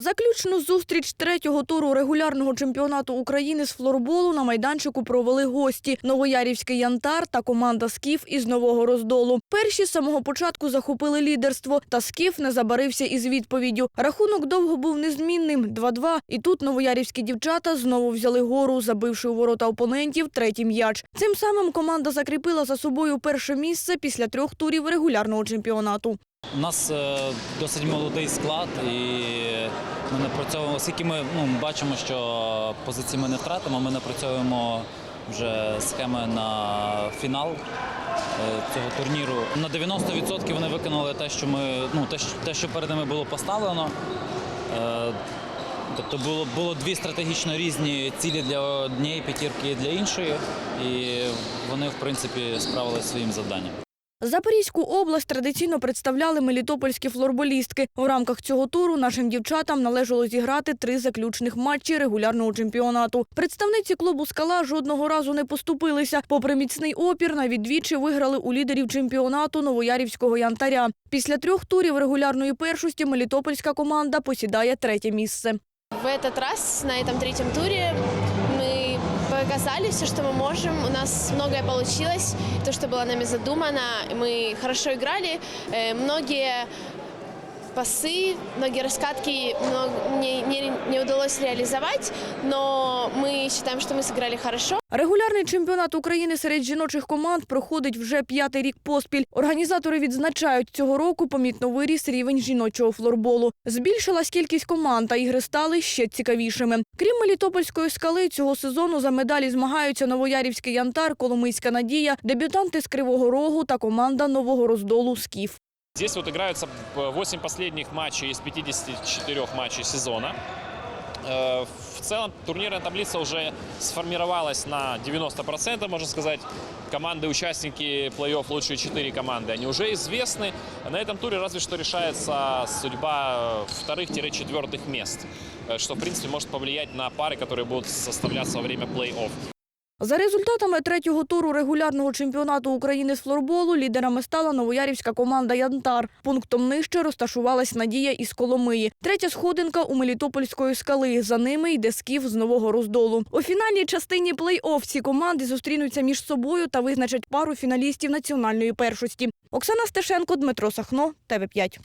Заключну зустріч третього туру регулярного чемпіонату України з флорболу на майданчику провели гості Новоярівський Янтар та команда Скіф із Нового Роздолу. Перші з самого початку захопили лідерство, та Скіф не забарився із відповіддю. Рахунок довго був незмінним 2-2. І тут новоярівські дівчата знову взяли гору, забивши у ворота опонентів третій м'яч. Цим самим команда закріпила за собою перше місце після трьох турів регулярного чемпіонату. У нас е, досить молодий склад, і ми напрацьовуємо, оскільки ми ну, бачимо, що позиції ми не втратимо, ми напрацьовуємо вже схеми на фінал е, цього турніру. На 90% вони виконали те, що ми ну, те, що- перед ними було поставлено. Е, Тобто було, було дві стратегічно різні цілі для однієї п'ятірки і для іншої, і вони, в принципі, справилися своїм завданням. Запорізьку область традиційно представляли мелітопольські флорболістки. У рамках цього туру нашим дівчатам належало зіграти три заключних матчі регулярного чемпіонату. Представниці клубу Скала жодного разу не поступилися. Попри міцний опір, навіть двічі виграли у лідерів чемпіонату Новоярівського янтаря. Після трьох турів регулярної першості мелітопольська команда посідає третє місце. В этот раз, на этом третьем туре, мы показали все, что мы можем. У нас многое получилось, то, что было нами задумано. Мы хорошо играли. Э, Многие пасы, многие раскатки мно- мне не, не удалось реализовать, но мы считаем, что мы сыграли хорошо. Регулярний чемпіонат України серед жіночих команд проходить вже п'ятий рік поспіль. Організатори відзначають, цього року помітно виріс рівень жіночого флорболу. Збільшилась кількість команд, а ігри стали ще цікавішими. Крім Мелітопольської скали, цього сезону за медалі змагаються Новоярівський Янтар, Коломийська Надія, дебютанти з Кривого Рогу та команда Нового Роздолу Скіф. Здесь вот играются 8 последних матчей из 54 матчей сезона. Э, В целом турнирная таблица уже сформировалась на 90%, можно сказать. Команды-участники плей-офф, лучшие 4 команды, они уже известны. На этом туре разве что решается судьба вторых-четвертых мест, э, что, в принципе, может повлиять на пары, которые будут составляться во время плей-офф. За результатами третього туру регулярного чемпіонату України з флорболу лідерами стала новоярівська команда Янтар. Пунктом нижче розташувалась Надія із Коломиї. Третя сходинка у Мелітопольської скали. За ними йде скіф з Нового Роздолу. У фінальній частині плей-офф ці команди зустрінуться між собою та визначать пару фіналістів національної першості. Оксана Стешенко, Дмитро Сахно, ТВ5.